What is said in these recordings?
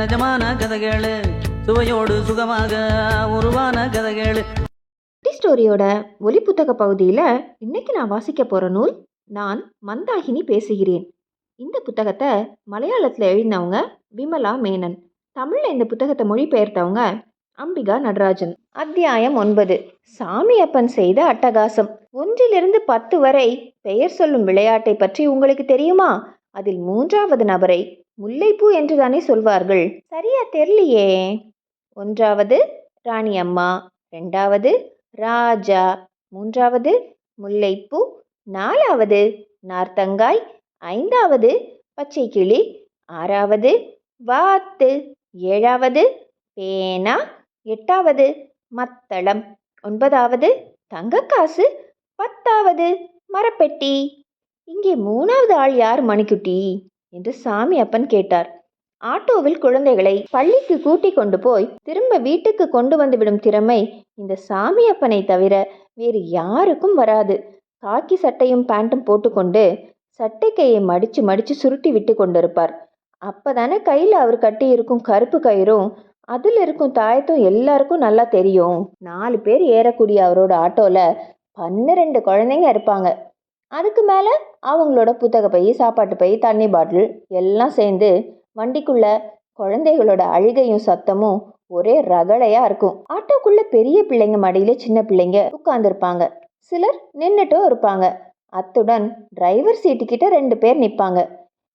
நிஜமான கதைகளு. சுவையோடு சுகமாக உருவான கதைகளு. குட்டி ஸ்டோரியோட ஒலி புத்தக பகுதியில் இன்னைக்கு நான் வாசிக்க போகிற நூல் நான் மந்தாகினி பேசுகிறேன். இந்த புத்தகத்தை மலையாளத்தில் எழுதினவங்க விமலா மேனன். தமிழில் இந்த புத்தகத்தை மொழிபெயர்த்தவங்க அம்பிகா நடராஜன். அத்தியாயம் ஒன்பது. சாமியப்பன் செய்த அட்டகாசம். ஒன்றிலிருந்து பத்து வரை பெயர் சொல்லும் விளையாட்டை பற்றி உங்களுக்கு தெரியுமா? அதில் மூன்றாவது நபரை முல்லைப்பூ என்று தானே சொல்வார்கள்? சரியா தெரியலையே. ஒன்றாவது ராணி அம்மா ரெண்டாவது ராஜா மூன்றாவது முல்லைப்பூ நாலாவது நார்த்தங்காய் ஐந்தாவது பச்சை கிளி ஆறாவது வாத்து ஏழாவது பேனா எட்டாவது மத்தளம் ஒன்பதாவது தங்கக்காசு பத்தாவது மரப்பெட்டி. இங்கே மூணாவது ஆள் யார் மணிக்குட்டி? என்று சாமி அப்பன் கேட்டார். ஆட்டோவில் குழந்தைகளை பள்ளிக்கு கூட்டி கொண்டு போய் திரும்ப வீட்டுக்கு கொண்டு வந்துவிடும் திறமை இந்த சாமியப்பனை தவிர வேறு யாருக்கும் வராது. காக்கி சட்டையும் பேண்ட்டும் போட்டுக்கொண்டு சட்டை கையை மடிச்சு மடிச்சு சுருட்டி விட்டு கொண்டிருப்பார். அப்பதானே கையில் அவர் கட்டி இருக்கும் கருப்பு கயிறும் அதில் இருக்கும் தாயத்தும் எல்லாருக்கும் நல்லா தெரியும். நாலு பேர் ஏறக்கூடிய அவரோட ஆட்டோவில் பன்னிரெண்டு குழந்தைங்க இருப்பாங்க. அதுக்கு மேலே அவங்களோட புத்தக பை சாப்பாட்டு பை தண்ணி பாட்டில் எல்லாம் சேர்ந்து வண்டிக்குள்ள குழந்தைகளோட அழுகையும் சத்தமும் ஒரே ரகளையா இருக்கும். ஆட்டோக்குள்ள பெரிய பிள்ளைங்க மடியில சின்ன பிள்ளைங்க உட்கார்ந்துருப்பாங்க. சிலர் நின்றுட்டும் இருப்பாங்க. அத்துடன் டிரைவர் சீட்டு கிட்ட ரெண்டு பேர் நிற்பாங்க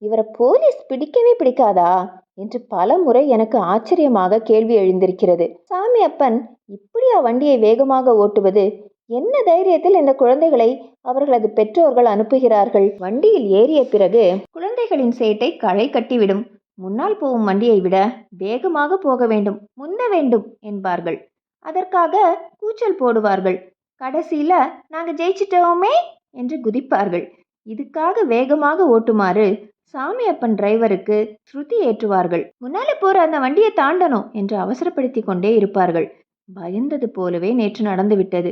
இவரை போலீஸ் பிடிக்கவே பிடிக்காதா? என்று பல முறை எனக்கு ஆச்சரியமாக கேள்வி எழுந்திருக்கிறது. சாமி அப்பன் இப்படியா வண்டியை வேகமாக ஓட்டுவது? என்ன தைரியத்தில் இந்த குழந்தைகளை அவர்களது பெற்றோர்கள் அனுப்புகிறார்கள்? வண்டியில் ஏறிய பிறகு குழந்தைகளின் சேட்டை களை கட்டிவிடும். முன்னால் போகும் வண்டியை விட வேகமாக போக வேண்டும் முந்த வேண்டும் என்பார்கள். அதற்காக கூச்சல் போடுவார்கள். கடைசியில நாங்க ஜெயிச்சிட்டோமே என்று குதிப்பார்கள். இதுக்காக வேகமாக ஓட்டுமாறு சாமியப்பன் டிரைவருக்கு ஸ்ருதி ஏற்றுவார்கள். முன்னால போற அந்த வண்டியை தாண்டணும் என்று அவசரப்படுத்தி கொண்டே இருப்பார்கள். பயந்தது போலவே நேற்று நடந்துவிட்டது.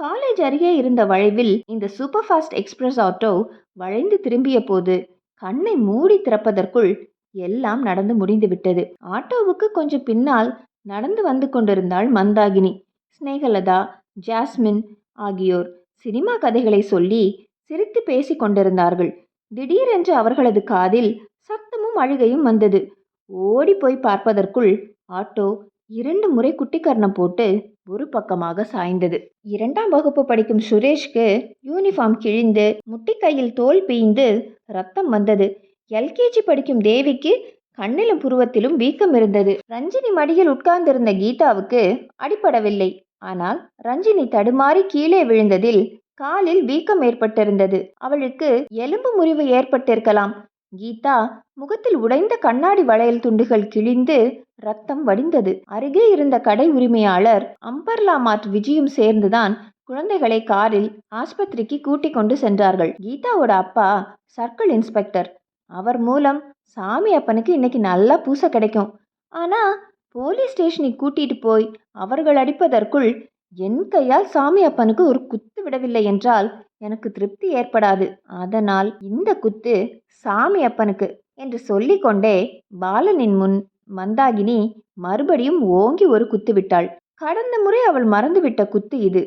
காலேஜ் அருகே இருந்த வளைவில் இந்த சூப்பர் ஃபாஸ்ட் எக்ஸ்பிரஸ் ஆட்டோ வளைந்து திரும்பிய போது கண்ணை மூடி திறப்பதற்குள் எல்லாம் நடந்து முடிந்து விட்டது. ஆட்டோவுக்கு கொஞ்சம் பின்னால் நடந்து வந்து கொண்டிருந்தாள் மந்தாகினி ஸ்னேகலதா ஜாஸ்மின் ஆகியோர். சினிமா கதைகளை சொல்லி சிரித்து பேசிக் கொண்டிருந்தார்கள். திடீரென்று அவர்களது காதில் சத்தமும் அழுகையும் வந்தது. ஓடி போய் பார்ப்பதற்குள் ஆட்டோ இரண்டு முறை குட்டிக்கர்ணம் போட்டு ஒரு பக்கமாக சாய்ந்தது. இரண்டாம் வகுப்பு படிக்கும் சுரேஷ்க்கு யூனிஃபார்ம் கிழிந்து முட்டிக்கையில் தோல் பீய்ந்து ரத்தம் வந்தது. எல்கேஜி படிக்கும் தேவிக்கு கண்ணிலும் புருவத்திலும் வீக்கம் இருந்தது. ரஞ்சினி மடியில் உட்கார்ந்திருந்த கீதாவுக்கு அடிபடவில்லை. ஆனால் ரஞ்சினி தடுமாறி கீழே விழுந்ததில் காலில் வீக்கம் ஏற்பட்டிருந்தது. அவளுக்கு எலும்பு முறிவு ஏற்பட்டிருக்கலாம். கீதா முகத்தில் உடைந்த கண்ணாடி வளையல் துண்டுகள் கிழிந்து ரத்தம் வடிந்தது. அருகே இருந்த கடை உரிமையாளர் அம்பர்லா மாட் விஜயும் சேர்ந்துதான் குழந்தைகளை காரில் ஆஸ்பத்திரிக்கு கூட்டிக் கொண்டு சென்றார்கள். கீதாவோட அப்பா சர்க்கிள் இன்ஸ்பெக்டர். அவர் மூலம் சாமி அப்பனுக்கு இன்னைக்கு நல்லா பூசை கிடைக்கும். ஆனா போலீஸ் ஸ்டேஷனுக்கு கூட்டிட்டு போய் அவர்கள் அடிப்பதற்குள் என் கையால் சாமி அப்பனுக்கு ஒரு குத்து விடவில்லை என்றால் எனக்கு திருப்தி ஏற்படாது. அதனால் இந்த குத்து சாமி அப்பனுக்கு என்று சொல்லிக்கொண்டே பாலனின் முன் மந்தாகினி மறுபடியும் ஓங்கி ஒரு குத்து விட்டாள். கடந்த முறை அவள் மறந்துவிட்ட குத்து இது.